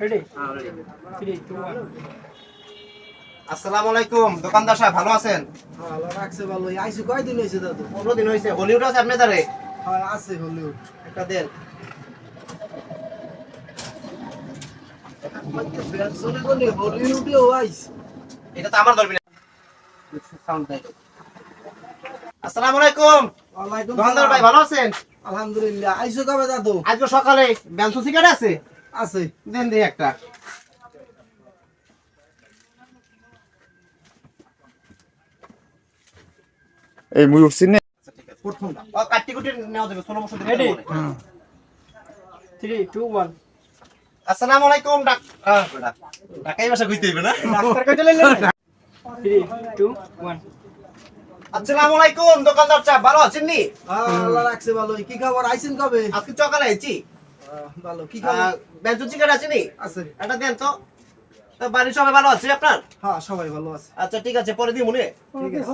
One আসসালামু আলাইকুম দোকানদার সাহেব ভালো আছেন? ভালো রাখছে ভালো আইসু কয়দিন হয়েছে দাদু? পনেরো দিন হয়েছে। হলিউড আছে আপনার দ্বারে হয় আছে হলিউড। একটা দেন। বেনসনে কোনি হলিউডেও আইছে এটা তো আমার ধরবি না সাউন্ড দেয় আসসালামু আলাইকুম। ওয়ালাইকুম দোকানদার ভাই ভালো আছেন? আলহামদুলিল্লাহ। আইসু কবে দাদু? আজকে সকালে ব্যালসু সিগারেট আছে? আছে দেন দিই একটা। এই মুই উঠছি না। প্রথমটা কাটি কুটি নেওয়া যাবে ষোলো বছর Ready? থ্রি টু ওয়ান আসসালামু আলাইকুম ডাক আহ, ডাক- ঢাকাই ভাষা কইতে হইবে না? ডাক্তার আসসালামু আলাইকুম দোকানদার চা ভালো আছেন নি? আল্লাহ রাখছে ভালো কি খবর? আইছেন কবে? আজকে সকালে আইছি। ভালো। কি ব্যালসু সিগারেট আছে নি? আছে। এটা দেন তো। তো বাড়ির সবাই ভালো আছে আপনার? হ্যাঁ সবাই ভালো আছে। আচ্ছা ঠিক আছে পরে দিই মনে ঠিক আছে।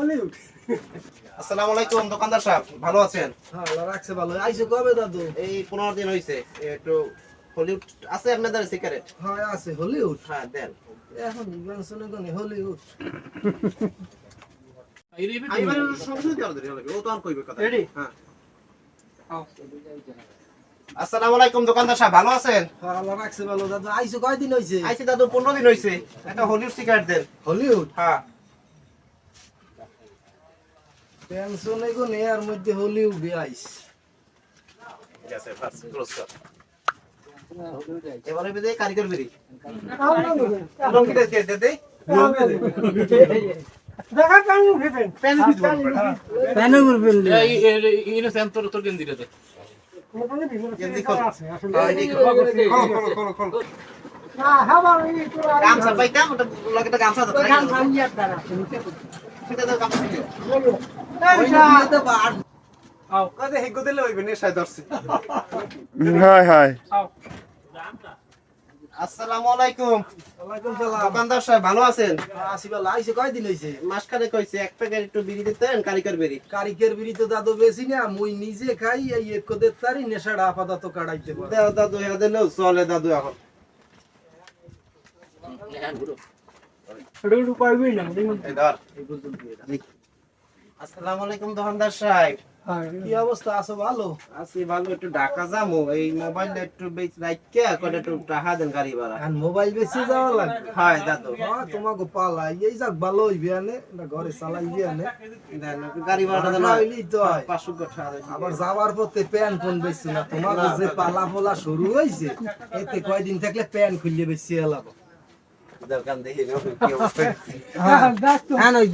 আসসালামু আলাইকুম দোকানদার সাহেব ভালো আছেন? হ্যাঁ আল্লাহ রাখছে ভালো। আইসু কবে দাদু? এই পনেরো দিন হয়েছে একটু হলিউড আছে আপনাদের সিগারেট হয় আছে হলিউড। হ্যাঁ দেন। এখন বেনসনে কোনি হলিউড। আমি মানে সংশোধন দেওয়ার দেরি হবে ও তো আর কইবে কথা। Ready? হ্যাঁ। আসসালামু আলাইকুম দোকানদার সাহেব ভালো আছেন হ্যাঁ আল্লাহ রাখছে ভালো দাদু আইসু কয়দিন হয়েছে আইসি দাদু পনেরো দিন হয়েছে একটা হলিউড সিগারেট দেন হলিউড হ্যাঁ পেনশনে কোনি এর মধ্যে হলিউডে আইস ঠিক আছে ফার্স্ট ক্লোজ কর এবারে বিদে কারিগর বেরি রং কিটা দে দে দে দেখা কান উঠেবেন পেন দিতে পেনে করবেন মোটামুটি বিভিন্ন জলদি খোল আছে আসলে হ্যাঁ, গামছা পাইতাম ওটা লাগে গামছা দাও সেটা গামছা বলো। নিয়ে তো বার। আও। কাজে হেগো দিলে হইবে নেশায় ধরছে। হাই হাই। আও। আসসালামু আলাইকুম। ওয়ালাইকুম সালাম। দোকানদার সাহেব ভালো আছেন? আসি ভালো। মাসখানে কইছে এক প্যাকেট একটু বিড়ি দিতেন কারিকের বিড়ি। তো দাদু বেশি না মুই নিজে খাই এই এক কোদের তারি নেশাটা আপাতত কাটাইতে পারে। দাও দাদু হ্যাঁ দিলেও চলে দাদু এখন। আসসালামু আলাইকুম দোকানদার সাহেব। কি অবস্থা? আছো ভালো? আছি ভালো একটু ঢাকা যাব। এই মোবাইল একটু বেচ রাখকে কয়টা একটু টাকা দেন গাড়ি ভাড়া আর মোবাইল বেশি যাওয়া লাগবে? হয় দাদু। হ্যাঁ তোমাকে পালাই। এই যাক ভালো হইবে আনে না ঘরে চালাইবে আনে গাড়ি হইলেই তো পাঁচশো টাকা আবার যাওয়ার পথে প্যান কোন বেশি না তোমার যে পালা পোলা শুরু হয়েছে এতে কয়দিন থাকলে প্যান খুললে বেশি এলাবো দোকান দেখি কি অবস্থা। হ্যাঁ। নই